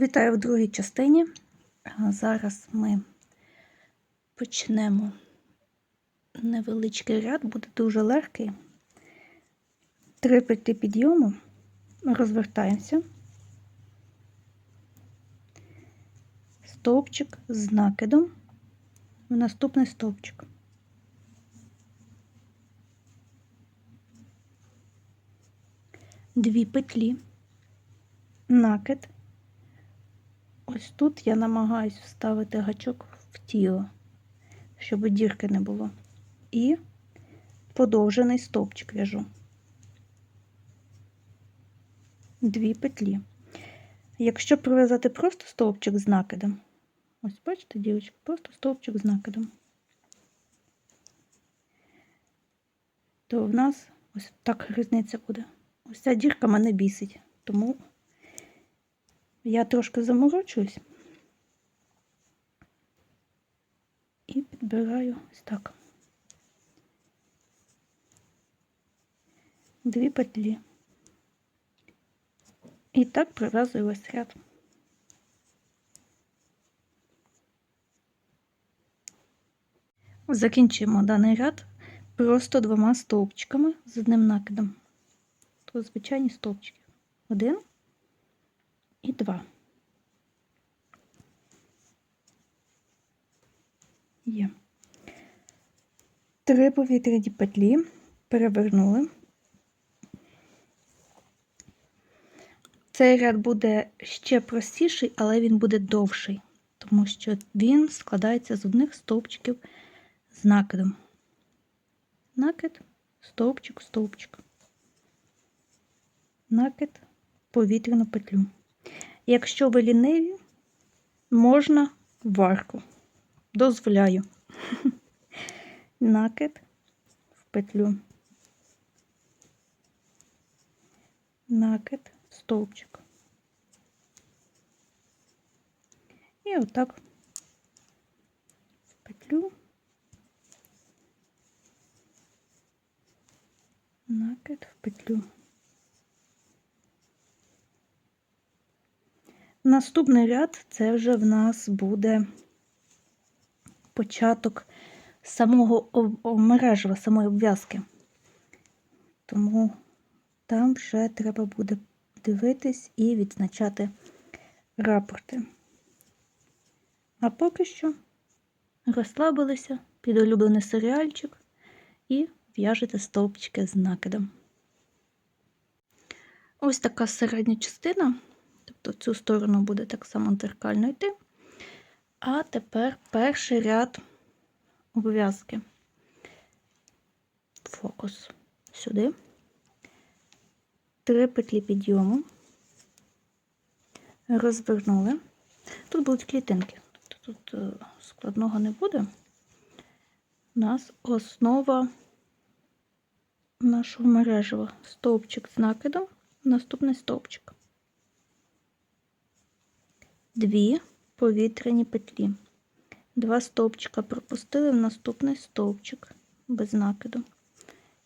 Вітаю в другій частині. Зараз ми почнемо невеличкий ряд, буде дуже легкий. Три петлі підйому, розвертаємося, стовпчик з накидом в наступний стовпчик. Дві петлі, накид. Ось тут я намагаюсь вставити гачок в тіло, щоб дірки не було. І подовжений стовпчик в'яжу. Дві петлі. Якщо прив'язати просто стовпчик з накидом, ось бачите, дівчатка, просто стовпчик з накидом, то в нас ось так різниця буде. Ось ця дірка мене бісить, тому я трошки заморочуюсь і підбираю ось так. Дві петлі. І так прив'язую весь ряд. Закінчимо даний ряд просто двома стовпчиками з одним накидом. Тут звичайні стовпчики. Один і два. Є. Три повітряні петлі перевернули. Цей ряд буде ще простіший, але він буде довший, тому що він складається з одних стовпчиків з накидом. Накид, стовпчик, стовпчик. Накид, повітряну петлю. Якщо ви ліниві, можна варку. Дозволяю. Накид в петлю. Накид, стовпчик. І отак в петлю. Накид в петлю. Наступний ряд це вже в нас буде початок самого мережева, самої обв'язки. Тому там вже треба буде дивитись і відзначати рапорти. А поки що розслабилися під улюблений серіальчик і в'яжете стовпчики з накидом. Ось така середня частина. Тобто цю сторону буде так само дзеркально йти. А тепер перший ряд обв'язки. Фокус сюди. Три петлі підйому. Розвернули. Тут будуть клітинки. Тобто тут е, складного не буде. У нас основа нашого мережева. Стовпчик з накидом, наступний стовпчик дві повітряні петлі. Два стовпчика пропустили в наступний стовпчик без накиду.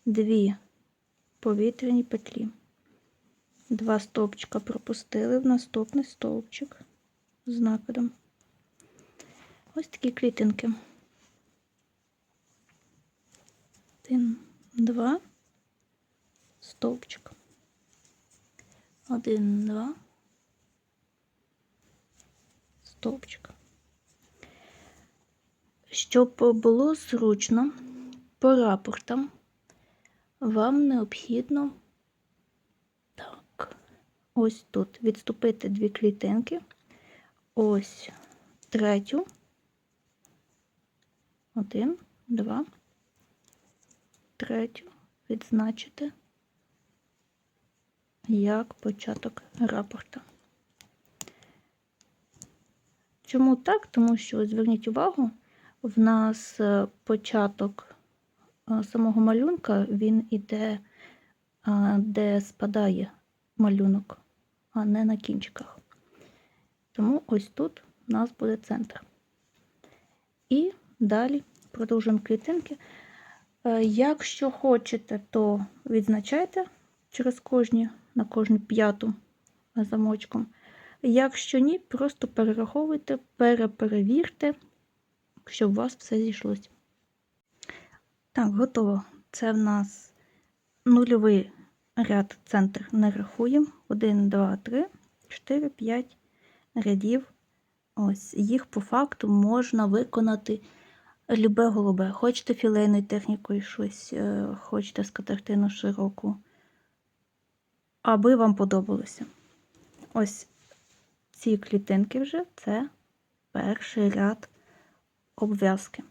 Дві повітряні петлі. Два стовпчика пропустили в наступний стовпчик з накидом. Ось такі клітинки. Один, два, стовпчик. Один, два стовпчик. Щоб було зручно по рапортам, вам необхідно так, ось тут відступити дві клітинки, ось третю, один, два, третю відзначити як початок рапорта. Чому так? Тому що, зверніть увагу, в нас е, початок е, самого малюнка, він іде, е, де спадає малюнок, а не на кінчиках. Тому ось тут у нас буде центр. І далі продовжуємо клітинки. Якщо хочете, то відзначайте через кожні, на кожну п'яту замочком. Якщо ні, просто перераховуйте, переперевірте, щоб у вас все зійшлося. Так, готово. Це в нас нульовий ряд центр не рахуємо. 1, 2, 3, 4, 5 рядів. Ось їх по факту можна виконати любе голубе. Хочете філейною технікою щось, е, хочете скатертину широку, аби вам подобалося. Ось ці клітинки вже це перший ряд обв'язки.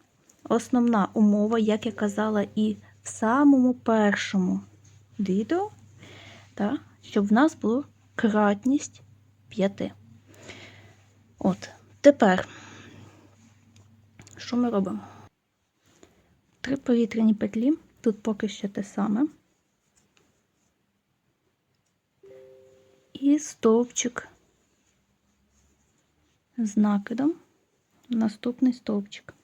Основна умова, як я казала і в самому першому відео, та, щоб в нас було кратність 5. От, тепер, що ми робимо? Три повітряні петлі, тут поки що те саме. І стовпчик з накидом, наступний стовпчик.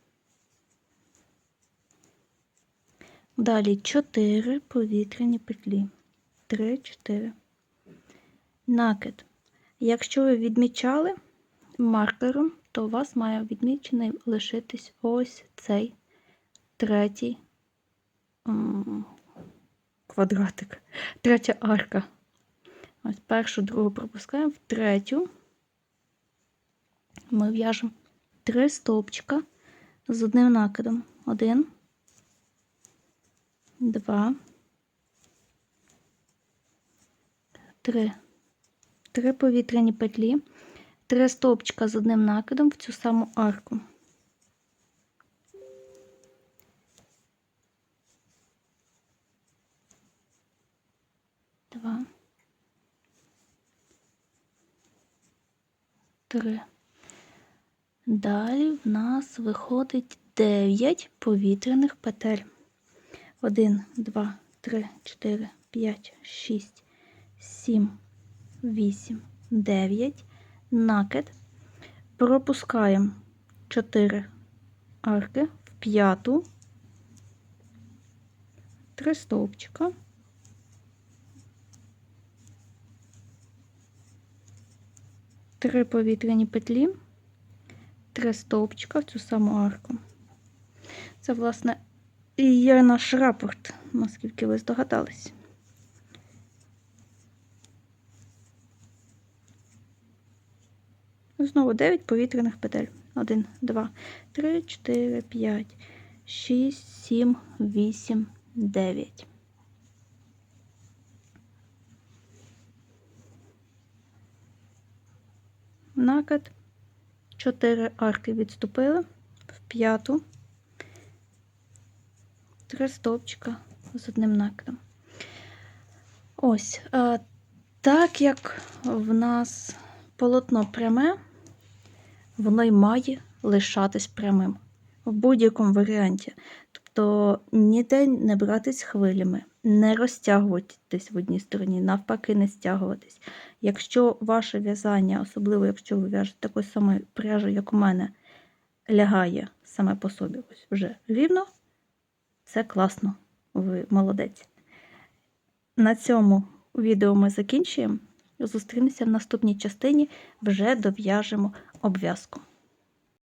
Далі 4 повітряні петлі. 3, 4. Накид. Якщо ви відмічали маркером, то у вас має відмічений лишитись ось цей третій квадратик, третя арка. Ось першу, другу пропускаємо, в третю ми в'яжемо три стовпчика з одним накидом. Один, два, три. Три повітряні петлі, три стовпчика з одним накидом в цю саму арку. Два. Три. Далі в нас виходить 9 повітряних петель. 1, 2, 3, 4, 5, 6, 7, 8, 9. Накид. Пропускаємо 4 арки в п'яту, 3 стовпчика. Три повітряні петлі, три стовпчика в цю саму арку. Це, власне, і є наш рапорт, наскільки ви здогадались. Знову 9 повітряних петель. 1, 2, 3, 4, 5, 6, 7, 8, 9. Накид. 4 арки відступили в п'яту. Три стовпчика з одним накидом. Ось, е, так як в нас полотно пряме, воно й має лишатись прямим в будь-якому варіанті. Тобто ніде не братись хвилями, не розтягуватись в одній стороні, навпаки, не стягуватись. Якщо ваше в'язання, особливо якщо ви в'яжете такою самою пряжею, як у мене, лягає саме по собі, ось вже рівно, це класно, ви молодець. На цьому відео ми закінчуємо. Зустрінемося в наступній частині, вже дов'яжемо обв'язку.